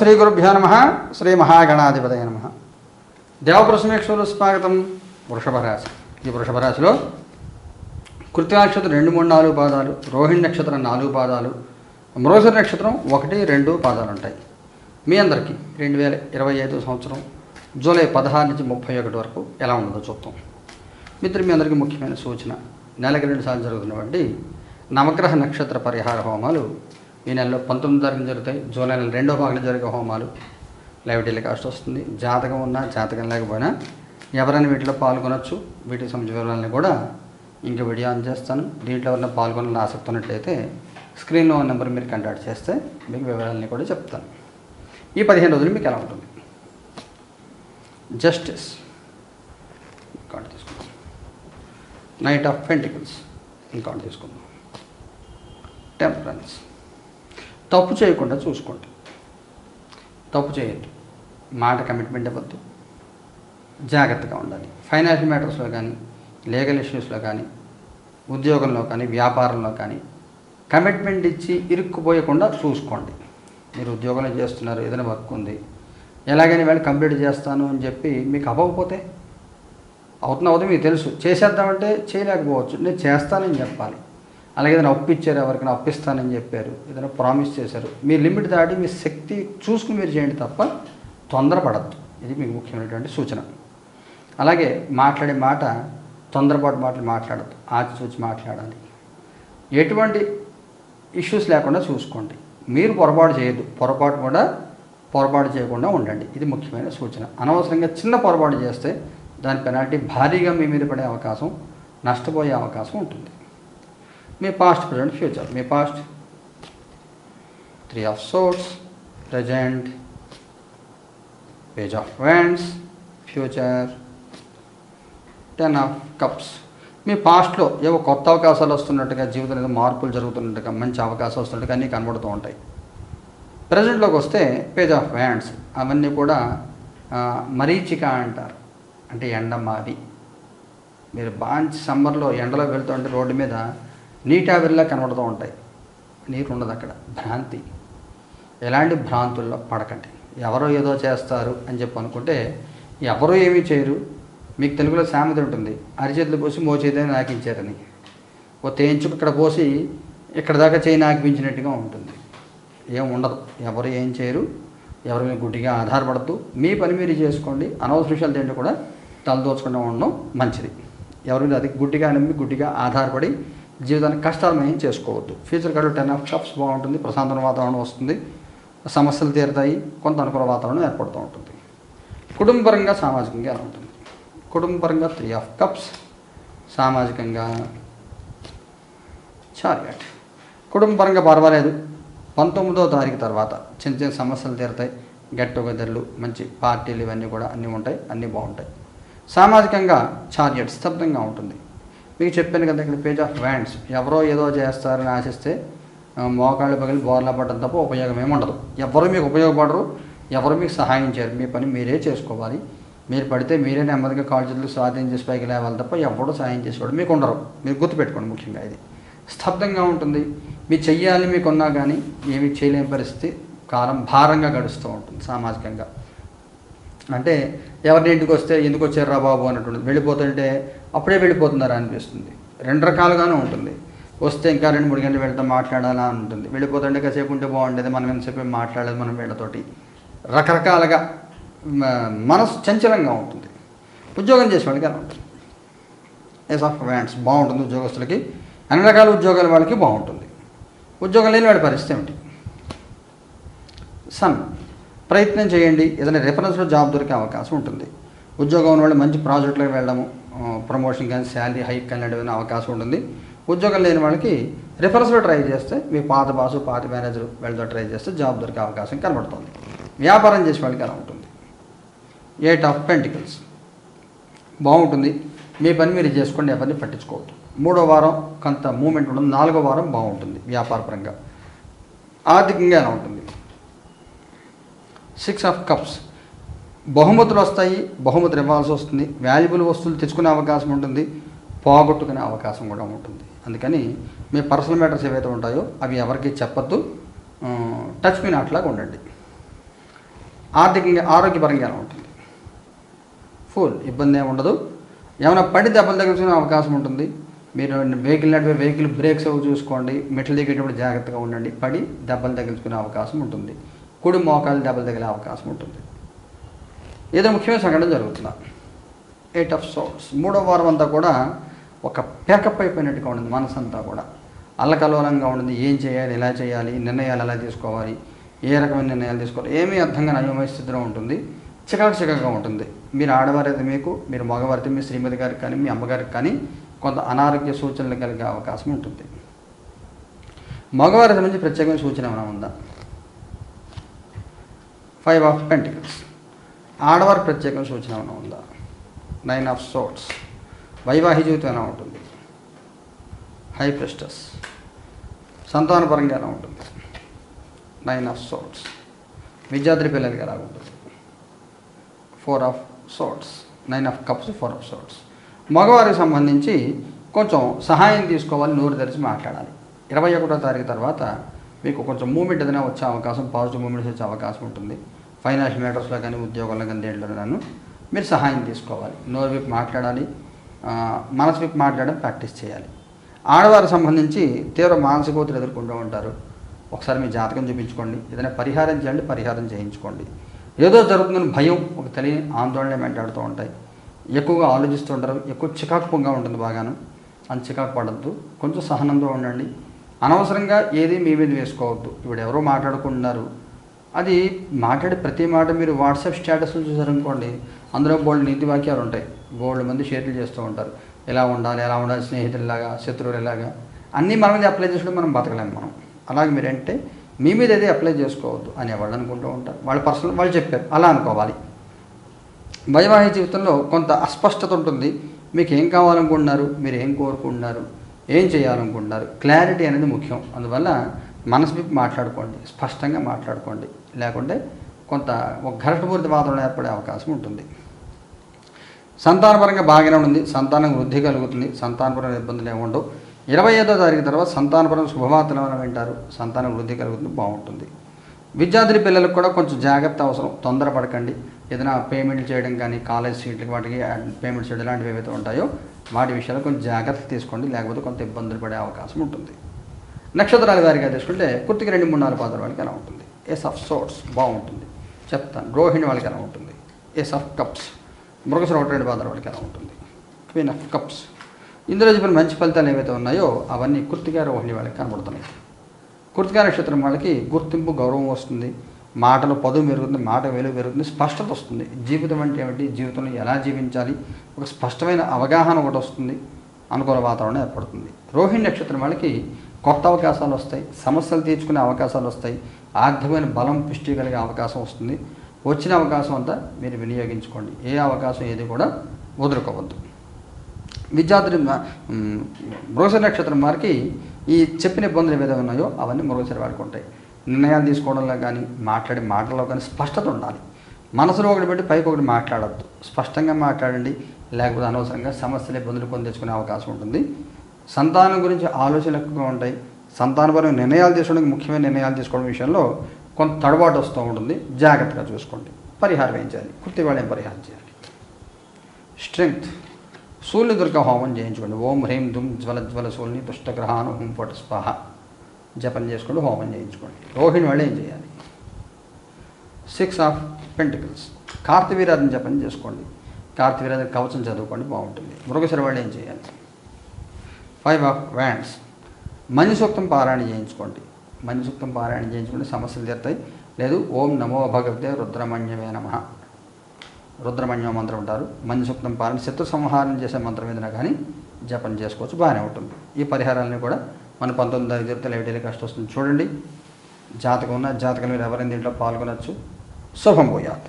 శ్రీ గురుభ్యో నమ. శ్రీ మహాగణాధిపతయ నమ. దేవప్రసమేక్షలు స్వాగతం వృషభ రాశి. ఈ వృషభ రాశిలో కృత్య నక్షత్రం రెండు మూడు నాలుగు పాదాలు రోహిణి నక్షత్రం నాలుగు పాదాలు మృగశిర నక్షత్రం ఒకటి రెండు పాదాలు ఉంటాయి. మీ అందరికీ రెండు వేల ఇరవై ఐదు సంవత్సరం జూలై పదహారు నుంచి ముప్పై ఒకటి వరకు ఎలా ఉండదో చూద్దాం. మిత్రులు మీ అందరికీ ముఖ్యమైన సూచన. నెలకి రెండు సార్లు జరుగుతున్నటువంటి నవగ్రహ నక్షత్ర పరిహార హోమాలు ఈ నెలలో పంతొమ్మిది తారీఖున జరుగుతాయి. జూలై నెల రెండో భాగంలో జరిగే హోమాలు. లైవ్ టెలికాస్ట్ వస్తుంది. జాతకం ఉన్నా జాతకం లేకపోయినా ఎవరైనా వీటిలో పాల్గొనొచ్చు. వీటికి సంబంధించిన వివరాలని కూడా ఇంక వీడియో ఆన్ చేస్తాను. దీంట్లో ఎవరైనా పాల్గొనాలని ఆసక్తి ఉన్నట్లయితే స్క్రీన్లో ఉన్న నెంబర్ మీరు కాంటాక్ట్ చేస్తే మీకు వివరాలని కూడా చెప్తాను. ఈ పదిహేను రోజులు మీకు ఎలా ఉంటుంది? జస్టిస్ కార్డు తీసుకుందాం. నైట్ ఆఫ్ పెంటికల్స్ ఇంకౌంట్ తీసుకుందాం. టెంపరెన్స్ తప్పు చేయకుండా చూసుకోండి. తప్పు చేయొద్దు. మాట కమిట్మెంట్ ఇవ్వద్దు. జాగ్రత్తగా ఉండాలి. ఫైనాన్షియల్ మ్యాటర్స్లో కానీ లీగల్ ఇష్యూస్లో కానీ ఉద్యోగంలో కానీ వ్యాపారంలో కానీ కమిట్మెంట్ ఇచ్చి ఇరుక్కుపోయకుండా చూసుకోండి. మీరు ఉద్యోగంలో చేస్తున్నారు ఏదైనా వర్క్ ఉంది. ఎలాగైనా వెళ్ళి కంప్లీట్ చేస్తాను అని చెప్పి మీకు అవ్వకపోతే అవుతున్న అవుతుంది మీకు తెలుసు. చేసేద్దామంటే చేయలేకపోవచ్చు. నేను చేస్తానని చెప్పాలి. అలాగే ఏదైనా అప్పిచ్చారు ఎవరికైనా అప్పిస్తానని చెప్పారు ఏదైనా ప్రామిస్ చేశారు. మీ లిమిట్ దాటి మీ శక్తి చూసుకుని మీరు చేయండి తప్ప తొందరపడద్దు. ఇది మీకు ముఖ్యమైనటువంటి సూచన. అలాగే మాట్లాడే మాట తొందరపాటు మాటలు మాట్లాడద్దు. ఆచి చూచి మాట్లాడాలి. ఎటువంటి ఇష్యూస్ లేకుండా చూసుకోండి. మీరు పొరపాటు చేయొద్దు. పొరపాటు కూడా పొరపాటు చేయకుండా ఉండండి. ఇది ముఖ్యమైన సూచన. అనవసరంగా చిన్న పొరపాటు చేస్తే దాని పెనాల్టీ భారీగా మీ మీద పడే అవకాశం నష్టపోయే అవకాశం ఉంటుంది. మీ past present future me past three of swords present page of wands future ten of cups మీ పాస్ట్లో ఏవో కొత్త అవకాశాలు వస్తున్నట్టుగా జీవితంలో ఏదో మార్పులు జరుగుతున్నట్టుగా మంచి అవకాశాలు వస్తున్నట్టుగా అన్నీ కనబడుతూ ఉంటాయి. ప్రజెంట్లోకి వస్తే పేజ్ ఆఫ్ వ్యాండ్స్ అవన్నీ కూడా మరీచిక అంటారు. అంటే ఎండ మావి మీరు బాగా సమ్మర్లో ఎండలో వెళ్తుంటే రోడ్డు మీద నీటావిరిలా కనబడుతూ ఉంటాయి. నీరు ఉండదు అక్కడ. భ్రాంతి. ఎలాంటి భ్రాంతుల్లో పడకండి. ఎవరో ఏదో చేస్తారు అని చెప్పి అనుకుంటే ఎవరో ఏమీ చేయరు. మీకు తెలుగులో సామెత ఉంటుంది. అరిచేతులు పోసి మోచేదని నాకించారని. ఓ తేంచుకు ఇక్కడ పోసి ఇక్కడ దాకా చేయి నాకిపించినట్టుగా ఉంటుంది. ఏం ఉండదు. ఎవరు ఏం చేయరు. ఎవరి మీద గుడ్డిగా ఆధారపడద్దు. మీ పని మీరు చేసుకోండి. అనవసర విషయాలు తింటే కూడా తలదోచకుండా ఉండడం మంచిది. ఎవరి మీద అది గుడ్డిగా నమ్మి గుడ్డిగా ఆధారపడి జీవితానికి కష్టాలు ఏం చేసుకోవద్దు. ఫ్యూచర్ కాదు టెన్ ఆఫ్ కప్స్ బాగుంటుంది ప్రశాంతమైన వాతావరణం వస్తుంది సమస్యలు తీరుతాయి కొంత అనుకూల వాతావరణం ఏర్పడుతూ ఉంటుంది. కుటుంబపరంగా సామాజికంగా ఎలా ఉంటుంది? కుటుంబపరంగా త్రీ ఆఫ్ కప్స్ సామాజికంగా చార్యట్ కుటుంబపరంగా పర్వాలేదు. పంతొమ్మిదో తారీఖు తర్వాత చిన్న చిన్న సమస్యలు తీరుతాయి. గెట్ టుగెదర్లు మంచి పార్టీలు ఇవన్నీ కూడా అన్నీ ఉంటాయి అన్నీ బాగుంటాయి. సామాజికంగా చార్యట్ స్తబ్దంగా ఉంటుంది. మీకు చెప్పాను కదా ఇక్కడ పేజ్ ఆఫ్ వ్యాండ్స్ ఎవరో ఏదో చేస్తారని ఆశిస్తే మోకాళ్ళు పగిలి బోర్లా పడడం తప్ప ఉపయోగం ఏముండదు ఎవరు మీకు ఉపయోగపడరు ఎవరు మీకు సహాయం చేయరు. మీ పని మీరే చేసుకోవాలి. మీరు పడితే మీరే నెమ్మదిగా కాళ్ళు చేతులు స్వాధీనం చేసి పైకి లేవాలి తప్ప ఎవడో సహాయం చేసేవాడు మీకు ఉండరు. మీరు గుర్తుపెట్టుకోండి ముఖ్యంగా ఇది. స్తబ్దంగా ఉంటుంది. మీరు చెయ్యాలి మీకున్నా కానీ ఏమి చేయలేని పరిస్థితి కాలం భారంగా గడుస్తూ ఉంటుంది సామాజికంగా. అంటే ఎవరిని ఇంటికి వస్తే ఎందుకు వచ్చారా బాబు అన్నట్టు వెళ్ళిపోతుంటే అప్పుడే వెళ్ళిపోతున్నారా అనిపిస్తుంది. రెండు రకాలుగానే ఉంటుంది. వస్తే ఇంకా రెండు మూడు గంటలు వెళ్తాం మాట్లాడాలా అని ఉంటుంది వెళ్ళిపోతుంటే కాసేపు ఉంటే బాగుండేది. మనం ఎంతసేపు మాట్లాడలేదు మనం వీళ్ళతోటి. రకరకాలుగా మనసు చంచలంగా ఉంటుంది. ఉద్యోగం చేసే వాళ్ళకి అలా ఉంటుంది. ఎస్ ఆఫ్ వ్యాండ్స్ బాగుంటుంది ఉద్యోగస్తులకి. అన్ని రకాల ఉద్యోగాల వాళ్ళకి బాగుంటుంది. ఉద్యోగం లేని వాడి పరిస్థితి ఏమిటి? సన్ ప్రయత్నం చేయండి. ఏదైనా రిఫరెన్స్లో జాబ్ దొరికే అవకాశం ఉంటుంది. ఉద్యోగం ఉన్న వాళ్ళు మంచి ప్రాజెక్టులకు వెళ్ళడము ప్రమోషన్ కానీ శాలరీ హైక్ కానీ ఏదైనా అవకాశం ఉంటుంది. ఉద్యోగం లేని వాళ్ళకి రిఫరెన్స్లో ట్రై చేస్తే మీ పాత బాసు పాత మేనేజర్ వీళ్ళతో ట్రై చేస్తే జాబ్ దొరికే అవకాశం కనబడుతుంది. వ్యాపారం చేసే వాళ్ళకి అలా ఉంటుంది. ఎయిట్ ఆఫ్ పెంటికల్స్ బాగుంటుంది. మీ పని మీరు చేసుకోండి ఎవరిని పట్టించుకోవద్దు. మూడో వారం కొంత మూమెంట్ ఉంటుంది నాలుగో వారం బాగుంటుంది వ్యాపారపరంగా. ఆర్థికంగా ఎలా ఉంటుంది? సిక్స్ ఆఫ్ కప్స్ బహుమతులు వస్తాయి బహుమతులు ఇవ్వాల్సి వస్తుంది. వాల్యుబుల్ వస్తువులు తెచ్చుకునే అవకాశం ఉంటుంది పోగొట్టుకునే అవకాశం కూడా ఉంటుంది. అందుకని మీ పర్సనల్ మ్యాటర్స్ ఏవైతే ఉంటాయో అవి ఎవరికి చెప్పద్దు. టచ్ మీ నాట్లాగా ఉండండి. ఆర్థికంగా ఆరోగ్యపరంగా ఎలా ఉంటుంది? ఫుల్ ఇబ్బంది ఏమి ఉండదు. ఏమైనా పడి దెబ్బలు తగ్గించుకునే అవకాశం ఉంటుంది. మీరు వెహికల్ నడిపే వెహికల్ బ్రేక్స్ అవి చూసుకోండి. మెట్లు దిగేటప్పుడు జాగ్రత్తగా ఉండండి. పడి దెబ్బలు తగిలించుకునే అవకాశం ఉంటుంది. కుడి మోకాలు దెబ్బలు తగిలే అవకాశం ఉంటుంది. ఏదో ముఖ్యమైన సంఘటన జరుగుతుందా ఎయిట్ ఆఫ్ సోల్స్ మూడో వారం అంతా కూడా ఒక పేకప్ అయిపోయినట్టుగా ఉంటుంది మనసు అంతా కూడా. అల్లకలోలంగా ఉంటుంది ఏం చేయాలి? ఎలా చేయాలి? నిర్ణయాలు ఎలా తీసుకోవాలి? ఏ రకమైన నిర్ణయాలు తీసుకోవాలి? ఏమీ అర్థంగా అయోమయ స్థితిలో ఉంటుంది. చికాకు చికాకుగా ఉంటుంది. మీరు ఆడవారైతే మీకు మీరు మగవారైతే మీ శ్రీమతి గారికి కానీ మీ అమ్మగారికి కానీ కొంత అనారోగ్య సూచనలు కలిగే అవకాశం ఉంటుంది. మగవారి నుంచి ప్రత్యేకమైన సూచన ఏమైనా ఉందా? Five of pentacles. ఆడవారి ప్రత్యేకమైన సూచన ఏమైనా ఉందా? నైన్ ఆఫ్ సోట్స్ వైవాహిక జీవితం ఎలా ఉంటుంది? High priestess. సంతానపరంగా ఎలా ఉంటుంది? నైన్ ఆఫ్ సోట్స్ విద్యార్థి పిల్లలకి ఎలా ఉంటుంది? Four of swords nine of cups four of swords మగవారికి సంబంధించి కొంచెం సహాయం తీసుకోవాలి నోరు తెరిచి మాట్లాడాలి. ఇరవై ఒకటో తారీఖు తర్వాత మీకు కొంచెం మూమెంట్ ఏదైనా వచ్చే అవకాశం పాజిటివ్ మూమెంట్స్ వచ్చే అవకాశం ఉంటుంది. ఫైనాన్షియల్ మ్యాటర్స్లో కానీ ఉద్యోగాల్లో కానీ దేంట్లో నన్ను మీరు సహాయం తీసుకోవాలి. నోరు విప్పి మాట్లాడాలి. ఆ, మనసు మాట్లాడడం ప్రాక్టీస్ చేయాలి. ఆడవారికి సంబంధించి తీవ్ర మానసిక ఒత్తిడి ఎదుర్కొంటూ ఉంటారు. ఒకసారి మీ జాతకం చూపించుకోండి. ఏదైనా పరిహారం చేయండి పరిహారం చేయించుకోండి. ఏదో జరుగుతుందని భయం ఒక తెలియని ఆందోళన వెంటాడుతూ ఉంటాయి. ఎక్కువగా ఆలోచిస్తూ ఉంటారు ఎక్కువ చికాకుపంగా ఉంటుంది బాగాను. అని చికాకు పడద్దు. కొంచెం సహనంతో ఉండండి. అనవసరంగా ఏది మీ మీద వేసుకోవద్దు. ఇప్పుడు ఎవరో మాట్లాడుకుంటున్నారు. అది మాట్లాడే ప్రతి మాట మీరు వాట్సాప్ స్టేటస్లు చూసారనుకోండి అందులో బోల్డ్ నీతి వాక్యాలు ఉంటాయి. బోల్డ్ మంది షేర్లు చేస్తూ ఉంటారు. ఎలా ఉండాలి ఎలా ఉండాలి స్నేహితులలాగా శత్రువులలాగా. అన్నీ మన మీద అప్లై చేసుకుంటే మనం బతకలేము మనం. అలాగే మీరంటే మీ మీద ఏది అప్లై చేసుకోవద్దు అని వాళ్ళు అనుకుంటూ ఉంటారు. వాళ్ళ పర్సనల్ వాళ్ళు చెప్పారు. అలా అనుకోవాలి. వైవాహిక జీవితంలో కొంత అస్పష్టత ఉంటుంది. మీకు ఏం కావాలనుకుంటున్నారు? మీరు ఏం కోరుకుంటున్నారు? ఏం చేయాలనుకుంటున్నారు? క్లారిటీ అనేది ముఖ్యం. అందువల్ల మనసు విప్పి మాట్లాడుకోండి. స్పష్టంగా మాట్లాడుకోండి. లేకుంటే కొంత ఒక ఘర్షపూరిత వాతావరణం ఏర్పడే అవకాశం ఉంటుంది. సంతానపరంగా బాగానే ఉంది. సంతానం వృద్ధి కలుగుతుంది. సంతానపరమైన ఇబ్బందులు ఏముండవు ఇరవై ఐదో తారీఖు తర్వాత సంతానపరం శుభవార్తలు ఏమైనా వింటారు? సంతానం వృద్ధి కలుగుతుంది. బాగుంటుంది. విద్యార్థి పిల్లలకు కూడా కొంచెం జాగ్రత్త అవసరం. తొందరపడకండి. ఏదైనా పేమెంట్లు చేయడం కానీ కాలేజ్ సీట్లకి వాటికి పేమెంట్ చేయడం ఇలాంటివి ఏవైతే ఉంటాయో వాటి విషయాలు కొంచెం జాగ్రత్త తీసుకోండి. లేకపోతే కొంత ఇబ్బందులు పడే అవకాశం ఉంటుంది. నక్షత్రాల వారిగా తీసుకుంటే కుర్తికి రెండు మూడు నాలుగు పాత్ర వాళ్ళకి ఎలా ఉంటుంది? ఎస్ ఆఫ్ సోర్స్ బాగుంటుంది. చెప్తాను. రోహిణి వాళ్ళకి ఎలా ఉంటుంది? ఎస్ ఆఫ్ కప్స్ మృగసర ఒకటి రెండు పాత్ర వాళ్ళకి ఎలా ఉంటుంది? క్వీన్ ఆఫ్ కప్స్ ఇందులో చెప్పిన మంచి ఫలితాలు ఏవైతే ఉన్నాయో అవన్నీ కుర్తిగా రోహిణి వాళ్ళకి కనబడుతున్నాయి. కృతికా నక్షత్రం వాళ్ళకి గుర్తింపు గౌరవం వస్తుంది. మాటలు పదువు పెరుగుతుంది మాట వెలుగు పెరుగుతుంది స్పష్టత వస్తుంది. జీవితం అంటే ఏమిటి? జీవితంలో ఎలా జీవించాలి? ఒక స్పష్టమైన అవగాహన ఒకటి వస్తుంది. అనుకూల వాతావరణం ఏర్పడుతుంది. రోహిణి నక్షత్రం వాళ్ళకి కొత్త అవకాశాలు వస్తాయి. సమస్యలు తీర్చుకునే అవకాశాలు వస్తాయి. ఆర్థికమైన బలం పుష్టి కలిగే అవకాశం వస్తుంది. వచ్చిన అవకాశం అంతా మీరు వినియోగించుకోండి. ఏ అవకాశం ఏది కూడా వదులుకోవద్దు. విద్యార్థి మృగశిర నక్షత్రం వారికి ఈ చెప్పిన ఇబ్బందులు ఏవైతే ఉన్నాయో అవన్నీ మృగశిర వాడుకుంటాయి నిర్ణయాలు తీసుకోవడంలో కానీ మాట్లాడే మాటల్లో కానీ స్పష్టత ఉండాలి. మనసులో ఒకటి పెట్టి పైకి ఒకటి మాట్లాడద్దు. స్పష్టంగా మాట్లాడండి లేకపోతే అనవసరంగా సమస్యలు ఇబ్బందులు కొని తెచ్చుకునే అవకాశం ఉంటుంది. సంతానం గురించి ఆలోచనలు ఎక్కువగా ఉంటాయి. సంతానపరమైన నిర్ణయాలు తీసుకోవడానికి ముఖ్యమైన నిర్ణయాలు తీసుకోవడం విషయంలో కొంత తడబాటు వస్తూ ఉంటుంది. జాగ్రత్తగా చూసుకోండి. పరిహారం ఏం చేయాలి? కుర్తి ఏం పరిహారం చేయాలి? స్ట్రెంగ్త్. సూర్యదుర్గ హోమం చేయించుకోండి. ఓం హ్రీం దుమ్ జ్వల జ్వల సూర్యుని దుష్టగ్రహాను హుం పట స్వాహ జపం చేసుకోండి హోమం చేయించుకోండి. రోహిణి వాళ్ళు ఏం చేయాలి? సిక్స్ ఆఫ్ పెంటికల్స్ కార్తవీరాజన జపం చేసుకోండి. కార్తవీరాజన కవచం చదువుకోండి బాగుంటుంది. మృగశిర వాళ్ళు ఏం చేయాలి? ఫైవ్ ఆఫ్ వ్యాండ్స్ మణి సూక్తం పారాయణ చేయించుకోండి. మణి సూక్తం పారాయణ చేయించుకుంటే సమస్యలు తీరుతాయి. లేదు ఓం నమో భగవతే రుద్రమణ్యమే నమ. రుద్రమణ్యం మంత్రం ఉంటారు. మణి సూక్తం పారాయణ శత్రు సంహారం చేసే మంత్రం ఏదైనా కానీ జపం చేసుకోవచ్చు బాగానే ఉంటుంది. ఈ పరిహారాలని కూడా మన పంతొమ్మిది ఐదు జరిగితే లైవ్ టెలికాస్ట్ వస్తుంది. చూడండి. జాతకం ఉన్న జాతకం మీరు ఎవరైనా దీంట్లో పాల్గొనవచ్చు శుభం పోయాత్